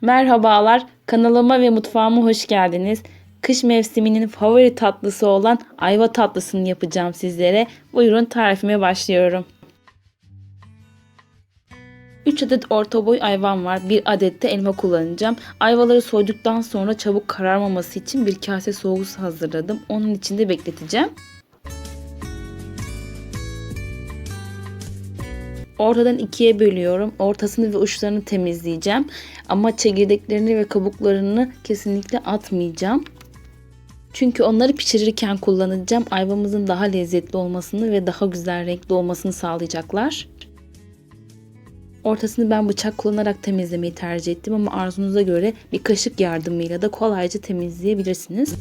Merhabalar, kanalıma ve mutfağıma hoş geldiniz. Kış mevsiminin favori tatlısı olan ayva tatlısını yapacağım sizlere. Buyurun tarifime başlıyorum. 3 adet orta boy ayvam var. 1 adet de elma kullanacağım. Ayvaları soyduktan sonra çabuk kararmaması için bir kase soğuk su hazırladım. Onun içinde bekleteceğim. Ortadan ikiye bölüyorum. Ortasını ve uçlarını temizleyeceğim. Ama çekirdeklerini ve kabuklarını kesinlikle atmayacağım. Çünkü onları pişirirken kullanacağım. Ayvamızın daha lezzetli olmasını ve daha güzel renkli olmasını sağlayacaklar. Ortasını ben bıçak kullanarak temizlemeyi tercih ettim ama arzunuza göre bir kaşık yardımıyla da kolayca temizleyebilirsiniz.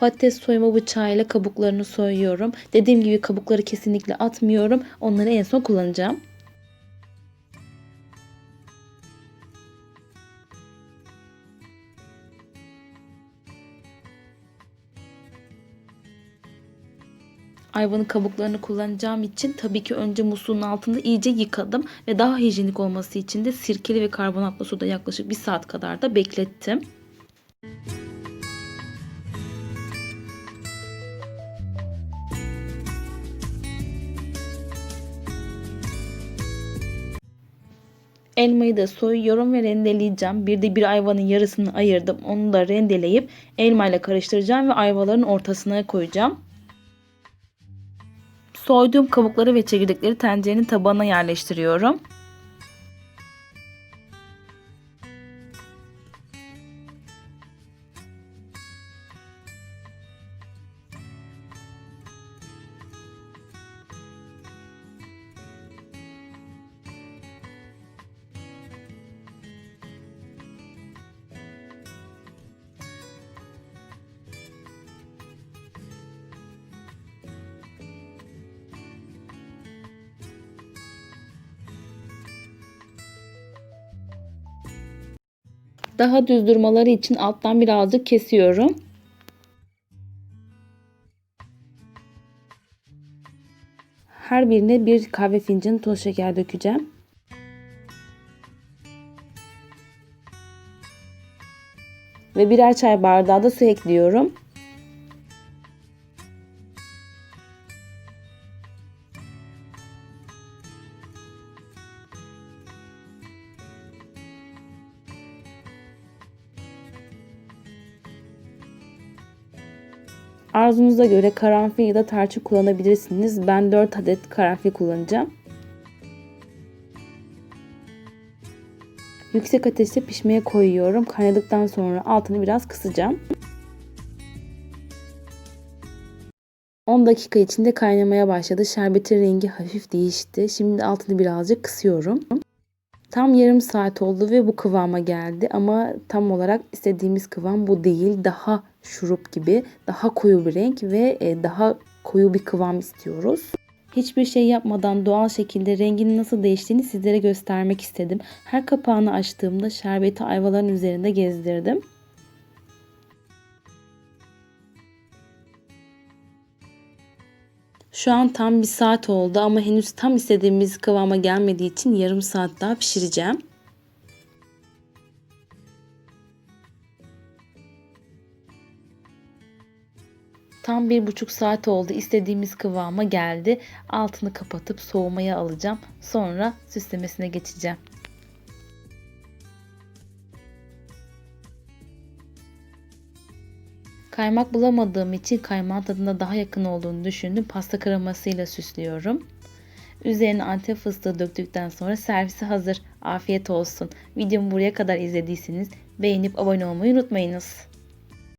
Patates soyma bıçağıyla kabuklarını soyuyorum. Dediğim gibi kabukları kesinlikle atmıyorum. Onları en son kullanacağım. Ayvanın kabuklarını kullanacağım için tabii ki önce musluğun altında iyice yıkadım ve daha hijyenik olması için de sirkeli ve karbonatlı suda yaklaşık bir saat kadar da beklettim. Elmayı da soyuyorum ve rendeleyeceğim. Bir de bir ayvanın yarısını ayırdım. Onu da rendeleyip elmayla karıştıracağım ve ayvaların ortasına koyacağım. Soyduğum kabukları ve çekirdekleri tencerenin tabanına yerleştiriyorum. Daha düz durmaları için alttan birazcık kesiyorum. Her birine bir kahve fincanı toz şeker dökeceğim. Ve birer çay bardağı da su ekliyorum. Arzunuza göre karanfil ya da tarçın kullanabilirsiniz. Ben 4 adet karanfil kullanacağım. Yüksek ateşte pişmeye koyuyorum. Kaynadıktan sonra altını biraz kısacağım. 10 dakika içinde kaynamaya başladı. Şerbetin rengi hafif değişti. Şimdi altını birazcık kısıyorum. Tam yarım saat oldu ve bu kıvama geldi ama tam olarak istediğimiz kıvam bu değil. Daha şurup gibi, daha koyu bir renk ve e, daha koyu bir kıvam istiyoruz. Hiçbir şey yapmadan doğal şekilde renginin nasıl değiştiğini sizlere göstermek istedim. Her kapağını açtığımda şerbeti ayvaların üzerinde gezdirdim. Şu an tam bir saat oldu ama henüz tam istediğimiz kıvama gelmediği için yarım saat daha pişireceğim. Tam bir buçuk saat oldu. İstediğimiz kıvama geldi. Altını kapatıp soğumaya alacağım. Sonra süslemesine geçeceğim. Kaymak bulamadığım için kaymağın tadına daha yakın olduğunu düşündüm. Pasta kremasıyla süslüyorum. Üzerine antep fıstığı döktükten sonra servisi hazır. Afiyet olsun. Videomu buraya kadar izlediyseniz beğenip abone olmayı unutmayınız.